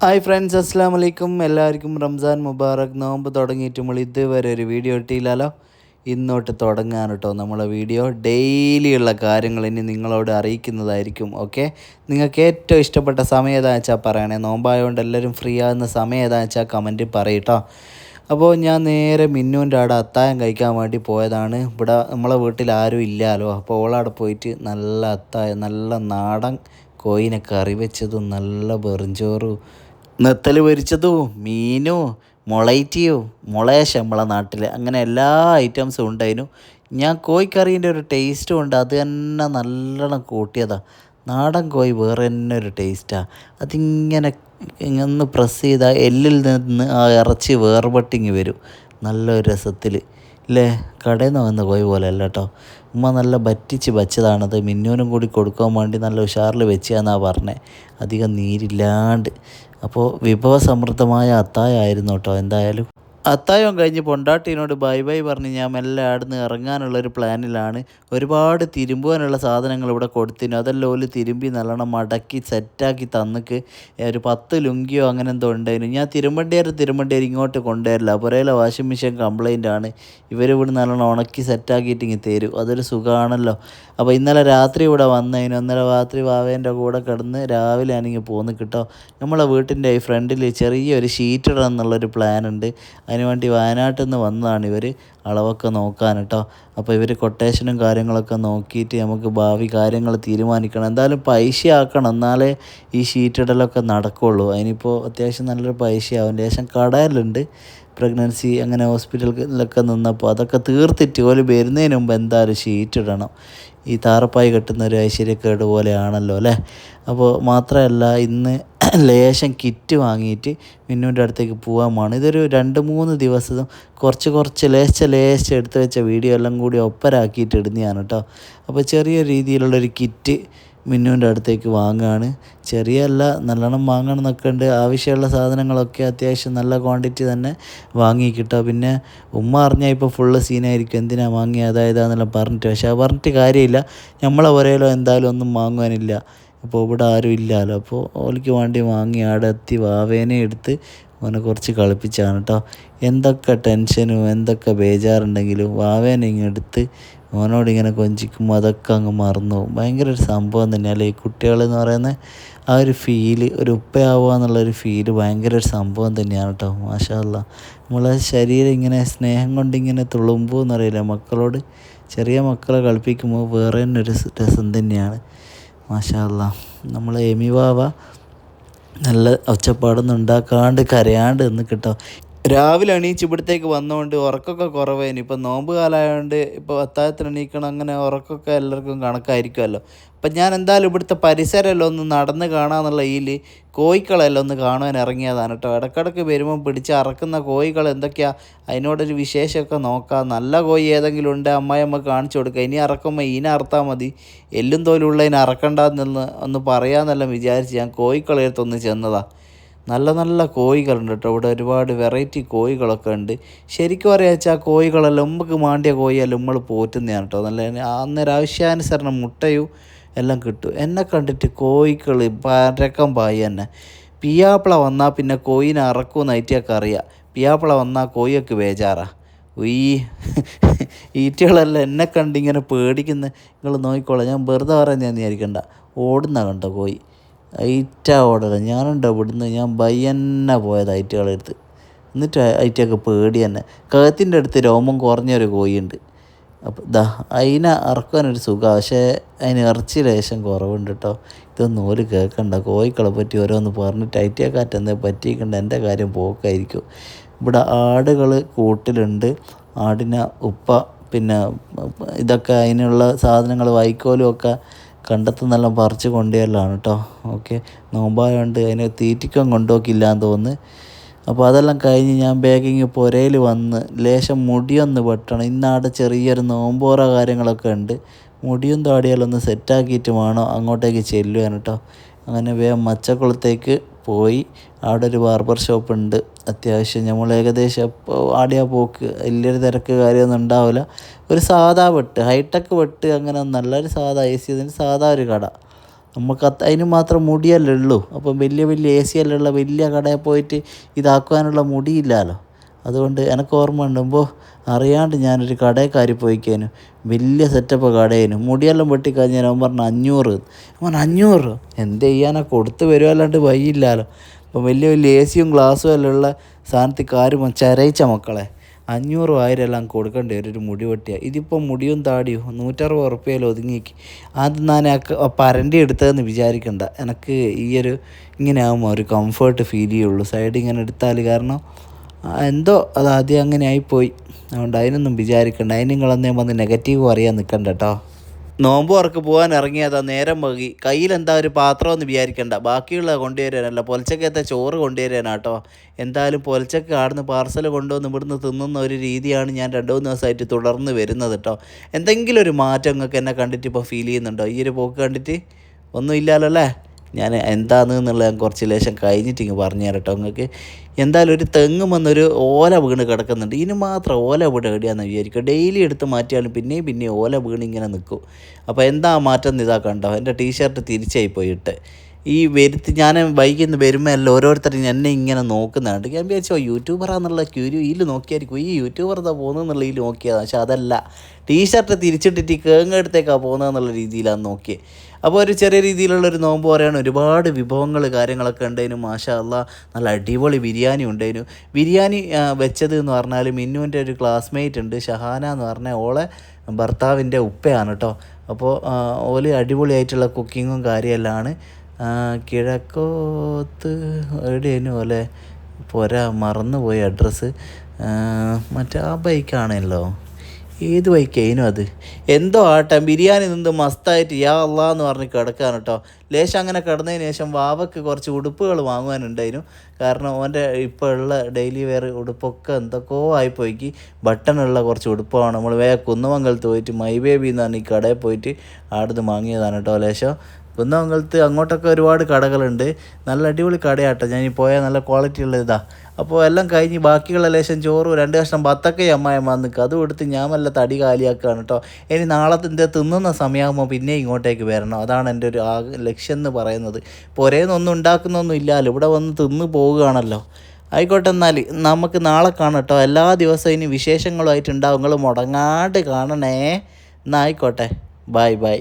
Hi friends അസ്സാം വലൈക്കും എല്ലാവർക്കും റംസാൻ മുബാറക്. നോമ്പ് തുടങ്ങിയിട്ട് ഇതുവരെ ഒരു വീഡിയോ ഇട്ടില്ലല്ലോ. ഇന്നോട്ട് തുടങ്ങാൻ കേട്ടോ നമ്മളെ വീഡിയോ. ഡെയിലിയുള്ള കാര്യങ്ങൾ ഇനി നിങ്ങളോട് അറിയിക്കുന്നതായിരിക്കും ഓക്കെ നിങ്ങൾക്ക് ഏറ്റവും ഇഷ്ടപ്പെട്ട സമയം ഏതാ വെച്ചാൽ പറയണേ. നോമ്പായതുകൊണ്ട് എല്ലാവരും ഫ്രീ ആകുന്ന സമയം ഏതാ വെച്ചാൽ കമന്റ് പറയട്ടോ അപ്പോൾ ഞാൻ നേരെ മിന്നുവിന്റെ അവിടെ അത്തായം കഴിക്കാൻ വേണ്ടി പോയതാണ്. ഇവിടെ നമ്മളെ വീട്ടിൽ ആരും ഇല്ലല്ലോ അപ്പോൾ ഓളവിടെ പോയിട്ട് നല്ല അത്തായം നല്ല നാടൻ കോയിനെ കറി വെച്ചതും നല്ല വെറുംചോറും നെത്തൽ പൊരിച്ചതോ മീനോ മുളയിറ്റിയോ മുളയശ ശമ്പള നാട്ടിൽ അങ്ങനെ എല്ലാ ഐറ്റംസും ഉണ്ടായിരുന്നു. ഞാൻ കോഴിക്കറീന്റെ ഒരു ടേസ്റ്റും ഉണ്ട്. അത് തന്നെ നല്ലോണം കൂട്ടിയതാണ് നാടൻ കോഴി വേറെ തന്നെ ഒരു ടേസ്റ്റാണ് അതിങ്ങനെ ഒന്ന് പ്രസ് ചെയ്താൽ എല്ലിൽ നിന്ന് ആ ഇറച്ചി വേർപെട്ടിങ്ങി വരും. നല്ലൊരു രസത്തിൽ ഇല്ലേ കടയിൽ നിന്ന് വന്ന കോഴി പോലെ അല്ല കേട്ടോ ഉമ്മ നല്ല വറ്റിച്ച് വച്ചതാണത്. മിന്നൂനും കൂടി കൊടുക്കാൻ വേണ്ടി നല്ല ഉഷാറിൽ വെച്ചാന്നാണ് പറഞ്ഞത് അധികം നീരില്ലാണ്ട്. അപ്പോൾ വിഭവസമൃദ്ധമായ അത്തായായിരുന്നു കേട്ടോ. എന്തായാലും അത്തായം കഴിഞ്ഞ് പൊണ്ടാട്ടീനോട് ബൈ ബൈ പറഞ്ഞ് ഞാൻ മെല്ലെ ആടുന്ന് ഇറങ്ങാനുള്ളൊരു പ്ലാനിലാണ്. ഒരുപാട് തിരുമ്പുവാനുള്ള സാധനങ്ങൾ ഇവിടെ കൊടുത്തിനു അതെല്ലാം ഓൽ തിരുമ്പി നല്ലോണം മടക്കി സെറ്റാക്കി തന്നിക്ക്. ഒരു പത്ത് ലുങ്കിയോ അങ്ങനെ എന്തോ ഉണ്ടായിരുന്നു. ഞാൻ തിരുമ്പണ്ടിയാർ തിരുമ്പണ്ടിയാർ ഇങ്ങോട്ട് കൊണ്ടുവരില്ല. പുരയിലെ വാഷിംഗ് മെഷീൻ കംപ്ലൈന്റ് ആണ്. ഇവർ ഇവിടെ നല്ലോണം ഉണക്കി സെറ്റാക്കിയിട്ട് ഇങ്ങനെ തരും. അതൊരു സുഖമാണല്ലോ അപ്പോൾ ഇന്നലെ രാത്രി ഇവിടെ വന്നതിന് ഇന്നലെ രാത്രി വാവേന്റെ കൂടെ കിടന്ന് രാവിലെ ആണെങ്കിൽ പോന്ന് കിട്ടോ. നമ്മളെ വീട്ടിന്റെ ഫ്രണ്ടിൽ ചെറിയൊരു ഷീറ്റ് ഇടണം എന്നുള്ളൊരു പ്ലാൻ ഉണ്ട്. അതിനുവേണ്ടി വയനാട്ടിൽ നിന്ന് വന്നതാണ് ഇവർ അളവൊക്കെ നോക്കാൻ കേട്ടോ അപ്പോൾ ഇവർ കൊട്ടേഷനും കാര്യങ്ങളൊക്കെ നോക്കിയിട്ട് നമുക്ക് ഭാവി കാര്യങ്ങൾ തീരുമാനിക്കണം. എന്തായാലും പൈസ ആക്കണം എന്നാലേ ഈ ഷീറ്റിടലൊക്കെ നടക്കുള്ളൂ. അതിനിപ്പോൾ അത്യാവശ്യം നല്ലൊരു പൈസയാവും. ശേഷം കടയിലുണ്ട്. പ്രഗ്നൻസി അങ്ങനെ ഹോസ്പിറ്റലിലൊക്കെ നിന്നപ്പോൾ അതൊക്കെ തീർത്തിട്ട് ഓൽ വരുന്നതിന് മുമ്പ് എന്തായാലും ഷീറ്റ് ഇടണം. ഈ താറപ്പായി കെട്ടുന്ന ഒരു ഐശ്വര്യക്കേട് പോലെയാണല്ലോ അല്ലേ? അപ്പോൾ മാത്രമല്ല ഇന്ന് ലേശം കിറ്റ് വാങ്ങിയിട്ട് മിന്നുവിന്റെ അടുത്തേക്ക് പോകാമാണ് ഇതൊരു രണ്ട് മൂന്ന് ദിവസം കുറച്ച് കുറച്ച് ലേശ ലേശം എടുത്ത് വെച്ച വീഡിയോ എല്ലാം കൂടി ഒപ്പരാക്കിയിട്ട് ഇടുന്നതാണ് കേട്ടോ. അപ്പോൾ ചെറിയ രീതിയിലുള്ളൊരു കിറ്റ് മിന്നുവിന്റെ അടുത്തേക്ക് വാങ്ങുകയാണ്. ചെറിയല്ല നല്ലോണം വാങ്ങണം എന്നൊക്കെ ഉണ്ട്. ആവശ്യമുള്ള സാധനങ്ങളൊക്കെ അത്യാവശ്യം നല്ല ക്വാണ്ടിറ്റി തന്നെ വാങ്ങി കിട്ടുക. പിന്നെ ഉമ്മ അറിഞ്ഞാൽ ഇപ്പോൾ ഫുള്ള് സീനായിരിക്കും. എന്തിനാ വാങ്ങിയത്? അതായതാണെന്നെല്ലാം പറഞ്ഞിട്ട്. പക്ഷേ അത് പറഞ്ഞിട്ട് കാര്യമില്ല. നമ്മളെ ഒരേലോ എന്തായാലും ഒന്നും വാങ്ങുവാനില്ല. അപ്പോൾ ഇവിടെ ആരും ഇല്ലല്ലോ. അപ്പോൾ ഓലിക്ക് വേണ്ടി വാങ്ങി ആടെ എത്തി വാവേനെ എടുത്ത് ഓനെ കുറച്ച് കളിപ്പിച്ചാണ് കേട്ടോ എന്തൊക്കെ ടെൻഷനും എന്തൊക്കെ ബേജാറുണ്ടെങ്കിലും വാവേനെ ഇങ്ങെടുത്ത് ഓനോട് ഇങ്ങനെ കൊഞ്ചിക്കുമ്പോൾ അതൊക്കെ അങ്ങ് മറന്നു പോകും. ഭയങ്കര ഒരു സംഭവം തന്നെയല്ലേ ഈ കുട്ടികൾ എന്ന് പറയുന്നത് ആ ഒരു ഫീൽ ഒരു ഉപ്പയാവുക എന്നുള്ളൊരു ഫീൽ ഭയങ്കര ഒരു സംഭവം തന്നെയാണ് കേട്ടോ മാഷാല്ല നമ്മളെ ശരീരം ഇങ്ങനെ സ്നേഹം കൊണ്ട് ഇങ്ങനെ തുളുമ്പോൾ എന്നറിയില്ല മക്കളോട് ചെറിയ മക്കളെ കളിപ്പിക്കുമ്പോൾ വേറെ തന്നെ ഒരു രസം തന്നെയാണ്. മാഷാല്ല നമ്മൾ എമി വാവ നല്ല ഒച്ചപ്പാടൊന്നും ഉണ്ടാക്കാണ്ട് കരയാണ്ട് എന്ന് കിട്ടോ രാവിലെ എണീച്ച് ഇവിടത്തേക്ക് വന്നുകൊണ്ട് ഉറക്കമൊക്കെ കുറവായിരുന്നു. ഇപ്പം നോമ്പ് കാലമായതുകൊണ്ട് ഇപ്പോൾ അത്താഴത്തിന് എണീക്കണം അങ്ങനെ ഉറക്കമൊക്കെ എല്ലാവർക്കും കണക്കായിരിക്കുമല്ലോ. അപ്പം ഞാൻ എന്തായാലും ഇവിടുത്തെ പരിസരമെല്ലാം ഒന്ന് നടന്ന് കാണാമെന്നുള്ള ഇതിൽ കോഴിക്കളെല്ലാം ഒന്ന് കാണുവാൻ ഇറങ്ങിയതാണ് കേട്ടോ. ഇടക്കിടക്ക് വരുമ്പം പിടിച്ച് അറക്കുന്ന കോഴികൾ എന്തൊക്കെയാണ് അതിനോടൊരു വിശേഷമൊക്കെ നോക്കാം. നല്ല കോഴി ഏതെങ്കിലും ഉണ്ട് അമ്മയമ്മ കാണിച്ചു കൊടുക്കുക ഇനി അറക്കുമ്പോൾ ഇനി അറുത്താൽ മതി. എല്ലും തോലുള്ളതിനെ അറക്കണ്ടെന്ന് ഒന്ന് പറയാമെന്നെല്ലാം വിചാരിച്ച് ഞാൻ കോഴിക്കളെടുത്തൊന്ന് ചെന്നതാണ് നല്ല നല്ല കോഴികളുണ്ട് കേട്ടോ. ഇവിടെ ഒരുപാട് വെറൈറ്റി കോഴികളൊക്കെ ഉണ്ട്. ശരിക്കും പറയാ വെച്ചാൽ കോഴികളെല്ലാം നമുക്ക് മാണ്ടിയ കോഴിയെല്ലാം നമ്മൾ പോറ്റുന്നതാണ് കേട്ടോ. നല്ല അന്നേരം ആവശ്യാനുസരണം മുട്ടയും എല്ലാം കിട്ടും. എന്നെ കണ്ടിട്ട് കോഴികൾ പരക്കം പായി തന്നെ പിയാപ്പിള വന്നാൽ പിന്നെ കോയിനെ അറക്കുമെന്ന് ഐറ്റിയൊക്കെ അറിയാം. പിയാപ്പിള വന്നാൽ കോഴിയൊക്കെ ബേജാറാ. ഉയ്യ് ഈറ്റുകളെല്ലാം എന്നെ കണ്ടിങ്ങനെ പേടിക്കുന്ന നിങ്ങൾ നോക്കിക്കോളാം. ഞാൻ വെറുതെ പറയാൻ ഞാൻ വിചാരിക്കണ്ട. ഓടുന്ന കണ്ടോ കോഴി? ഐറ്റ ഓർഡർ ഞാനുണ്ടോ ഇവിടുന്ന്? ഞാൻ ബയ്യന്നെ പോയത് ഐറ്റകളെ അടുത്ത്. എന്നിട്ട് ഐറ്റയൊക്കെ പേടി തന്നെ. കഴുത്തിന്റെ അടുത്ത് രോമം കുറഞ്ഞൊരു കോഴിയുണ്ട് അപ്പം ദാ അതിനെ ഇറക്കാനൊരു സുഖമാണ് പക്ഷേ അതിന് ഇറച്ചി ലേശം കുറവുണ്ട് കേട്ടോ ഇതൊന്നും ഒരു കേൾക്കണ്ട കോഴിക്കളെ പറ്റി ഓരോന്ന് പറഞ്ഞിട്ട് ഐറ്റക്കാറ്റ് എന്തേ പറ്റിയിക്കണ്ട. എന്റെ കാര്യം പോക്കായിരിക്കും. ഇവിടെ ആടുകൾ കൂട്ടിലുണ്ട്. ആടിന ഉപ്പ പിന്നെ ഇതൊക്കെ അതിനുള്ള സാധനങ്ങൾ വൈക്കോലും ഒക്കെ കണ്ടെത്തുന്നെല്ലാം പറിച്ച് കൊണ്ടുവരലാണ് കേട്ടോ ഓക്കെ. നോമ്പായതുകൊണ്ട് അതിനെ തീറ്റിക്കാൻ കൊണ്ടുപോക്കില്ല എന്ന് തോന്നുന്നു. അപ്പോൾ അതെല്ലാം കഴിഞ്ഞ് ഞാൻ ബാഗിങ് പുരയിൽ വന്ന് ലേശം മുടിയൊന്ന് വെട്ടണം. ഇന്നാടെ ചെറിയൊരു നോമ്പോറ കാര്യങ്ങളൊക്കെ ഉണ്ട്. മുടിയും താടിയാലൊന്ന് സെറ്റാക്കിയിട്ട് വേണം അങ്ങോട്ടേക്ക് ചെല്ലുവാൻ കേട്ടോ അങ്ങനെ വേഗം മച്ചക്കുളത്തേക്ക് പോയി. അവിടെ ഒരു ബാർബർ ഷോപ്പ് ഉണ്ട് അത്യാവശ്യം നമ്മൾ ഏകദേശം ആടിയാ പോക്ക്. വലിയൊരു തിരക്ക് കാര്യമൊന്നും ഉണ്ടാവില്ല. ഒരു സാധാ വെട്ട് ഹൈടെക് വെട്ട് അങ്ങനെ നല്ലൊരു സാധാ എ സി അതിന് സാധാ ഒരു കട. നമുക്ക് അത് അതിന് മാത്രം മുടിയല്ലേ ഉള്ളൂ. അപ്പം വലിയ വലിയ എ സി അല്ലുള്ള വലിയ കടയിൽ പോയിട്ട് ഇതാക്കുവാനുള്ള മുടിയില്ലല്ലോ. അതുകൊണ്ട് എനിക്ക് ഓർമ്മ ഉണ്ടുമ്പോൾ അറിയാണ്ട് ഞാനൊരു കടയിൽ പോയിക്കേനു. വലിയ സെറ്റപ്പ് കടയേനു മുടിയെല്ലാം വെട്ടിക്കഴിഞ്ഞാൽ അവൻ പറഞ്ഞു അഞ്ഞൂറ്. അവൻ അഞ്ഞൂറ്? എന്ത് ചെയ്യാനാ? കൊടുത്ത് വരുമല്ലാണ്ട് വയ്യില്ലല്ലോ അപ്പം വലിയ വലിയ എ സിയും ഗ്ലാസ്സും എല്ലാം ഉള്ള സാധനത്തിൽ കാര്യം ചരയിച്ച മക്കളെ? അഞ്ഞൂറും ആയിരം എല്ലാം കൊടുക്കേണ്ടി വരും ഒരു മുടി വെട്ടിയാൽ ഇതിപ്പോൾ മുടിയും താടിയും നൂറ്ററുപത് ഉറുപ്പ്യയിൽ ഒതുങ്ങിക്ക് അത് ഞാൻ പരണ്ടി എടുത്തതെന്ന് വിചാരിക്കണ്ട. എനിക്ക് ഈയൊരു ഇങ്ങനെ ആകുമ്പോൾ ഒരു കംഫേർട്ട് ഫീൽ ചെയ്യുള്ളൂ സൈഡ് ഇങ്ങനെ എടുത്താൽ കാരണം എന്തോ അത് ആദ്യം അങ്ങനെ ആയിപ്പോയി. അതുകൊണ്ട് അതിനൊന്നും വിചാരിക്കണ്ട. അതിന് നിങ്ങളൊന്നേ വന്ന് നെഗറ്റീവ് പറയാൻ നിൽക്കണ്ട കേട്ടോ നോമ്പ് ഉറക്ക് പോകാൻ ഇറങ്ങിയതാ നേരം വൈകി. കയ്യിലെന്താ ഒരു പാത്രമെന്ന് വിചാരിക്കണ്ട. ബാക്കിയുള്ളത് കൊണ്ടുവരാനല്ല പൊലച്ചക്കത്തെ ചോറ് കൊണ്ടുവരാനാട്ടോ എന്തായാലും പൊലച്ചക്ക ആടുന്ന് പാർസൽ കൊണ്ടുവന്ന് ഇവിടുന്ന് തിന്നുന്ന ഒരു രീതിയാണ് ഞാൻ രണ്ട് മൂന്ന് ദിവസമായിട്ട് തുടർന്ന് വരുന്നത് കേട്ടോ എന്തെങ്കിലും ഒരു മാറ്റം നിങ്ങൾക്ക് എന്നെ കണ്ടിട്ട് ഇപ്പോൾ ഫീൽ ചെയ്യുന്നുണ്ടോ? ഈ ഒരു പോക്ക് കണ്ടിട്ട്? ഒന്നും ഇല്ലല്ലോ അല്ലേ? ഞാൻ എന്താണെന്നുള്ള ഞാൻ കുറച്ച് ലേശം കഴിഞ്ഞിട്ട് ഇങ്ങ് പറഞ്ഞു തരാം കേട്ടോ നിങ്ങൾക്ക്. എന്തായാലും ഒരു തെങ്ങും വന്നൊരു ഓല വീണ് കിടക്കുന്നുണ്ട്. ഇനി മാത്രം ഓല വീട് എവിടെയാണെന്ന് വിചാരിക്കുക. ഡെയിലി എടുത്ത് മാറ്റിയാലും പിന്നെയും പിന്നെയും ഓല വീണ് ഇങ്ങനെ നിൽക്കും. അപ്പോൾ എന്താ മാറ്റം ഇതാ കണ്ടോ? എന്റെ ടീഷർട്ട് തിരിച്ചായി പോയിട്ട്. ഈ വരുത്തി ഞാൻ ബൈക്കിൽ നിന്ന് വരുമ്പോൾ എല്ലാം ഓരോരുത്തരും എന്നെ ഇങ്ങനെ നോക്കുന്നുണ്ട്. ഞാൻ വിചാരിച്ചോ യൂട്യൂബറാന്നുള്ള ക്യൂരി ഇതിൽ നോക്കിയായിരിക്കും. ഈ യൂട്യൂബർ എന്താ പോകുന്നതെന്നുള്ള ഇതിൽ നോക്കിയതാണ് പക്ഷെ അതല്ല. ടീഷർട്ട് തിരിച്ചിട്ടിട്ട് കേങ്ങെടുത്തേക്കാണ് പോകുന്നതെന്നുള്ള രീതിയിലാണ് നോക്കിയത് അപ്പോൾ ഒരു ചെറിയ രീതിയിലുള്ള ഒരു നോമ്പ് പറയുകയാണ് ഒരുപാട് വിഭവങ്ങൾ കാര്യങ്ങളൊക്കെ ഉണ്ടായിരുന്നു മാഷാ നല്ല അടിപൊളി ബിരിയാണി ഉണ്ടായിരുന്നു ബിരിയാണി വെച്ചത് എന്ന് പറഞ്ഞാൽ മിന്നുവിന്റെ ഒരു ക്ലാസ്മേറ്റ് ഉണ്ട് ഷഹാന എന്ന് പറഞ്ഞാൽ ഓളെ ഭർത്താവിന്റെ ഉപ്പയാണ് കേട്ടോ അപ്പോൾ ഓൽ അടിപൊളിയായിട്ടുള്ള കുക്കിങ്ങും കാര്യമെല്ലാമാണ്. കിഴക്കോത്ത് എവിടെയായിരുന്നു പോലെ പോരാ മറന്നുപോയി അഡ്രസ്സ് മറ്റേ ആ ബൈക്കാണല്ലോ ഏത് ബൈക്കേനു അത്? എന്തോ ആട്ടം. ബിരിയാണി നിന്ന് മസ്തായിട്ട് യാ അള്ളാന്ന് പറഞ്ഞ് കിടക്കാണ് കേട്ടോ ലേശം അങ്ങനെ കിടന്നതിന് ശേഷം വാവക്ക് കുറച്ച് ഉടുപ്പുകൾ വാങ്ങുവാനുണ്ടായിരുന്നു. കാരണം ഓന്റെ ഇപ്പോൾ ഉള്ള ഡെയിലി വെയർ ഉടുപ്പൊക്കെ എന്തൊക്കെയോ ആയിപ്പോയിക്ക്. ബട്ടണുള്ള കുറച്ച് ഉടുപ്പാണ്. നമ്മൾ വേഗം കുന്നമംഗലത്ത് പോയിട്ട് മൈ ബേബി എന്ന് പറഞ്ഞ് കടയിൽ പോയിട്ട് ആടുന്ന് വാങ്ങിയതാണ് കേട്ടോ ലേശം. കുന്നമംഗലത്ത് അങ്ങോട്ടൊക്കെ ഒരുപാട് കടകളുണ്ട്. നല്ല അടിപൊളി കടയാട്ടോ. ഞാൻ ഈ പോയാൽ നല്ല ക്വാളിറ്റി ഉള്ള ഇതാ. അപ്പോൾ എല്ലാം കഴിഞ്ഞ് ബാക്കിയുള്ള ലേശം ചോറും രണ്ട് കഷ്ണം ബത്തക്കയും അമ്മായിമ്മ നിൽക്കുക അതും എടുത്ത് ഞാൻ വല്ല തടി കാലിയാക്കുകയാണ് കേട്ടോ ഇനി നാളെ എന്റെ തിന്നുന്ന സമയമാകുമ്പോൾ പിന്നെ ഇങ്ങോട്ടേക്ക് വരണം. അതാണ് എന്റെ ഒരു ലക്ഷ്യം എന്ന് പറയുന്നത്. പുരേന്നൊന്നും ഉണ്ടാക്കുന്നൊന്നും ഇല്ലല്ലോ ഇവിടെ വന്ന് തിന്ന് പോവുകയാണല്ലോ. ആയിക്കോട്ടെ എന്നാൽ നമുക്ക് നാളെ കാണാം കേട്ടോ എല്ലാ ദിവസവും ഇനി വിശേഷങ്ങളുമായിട്ടുണ്ടാവും നിങ്ങൾ മുടങ്ങാണ്ട് കാണണേ. എന്നാൽ ആയിക്കോട്ടെ. Bye bye.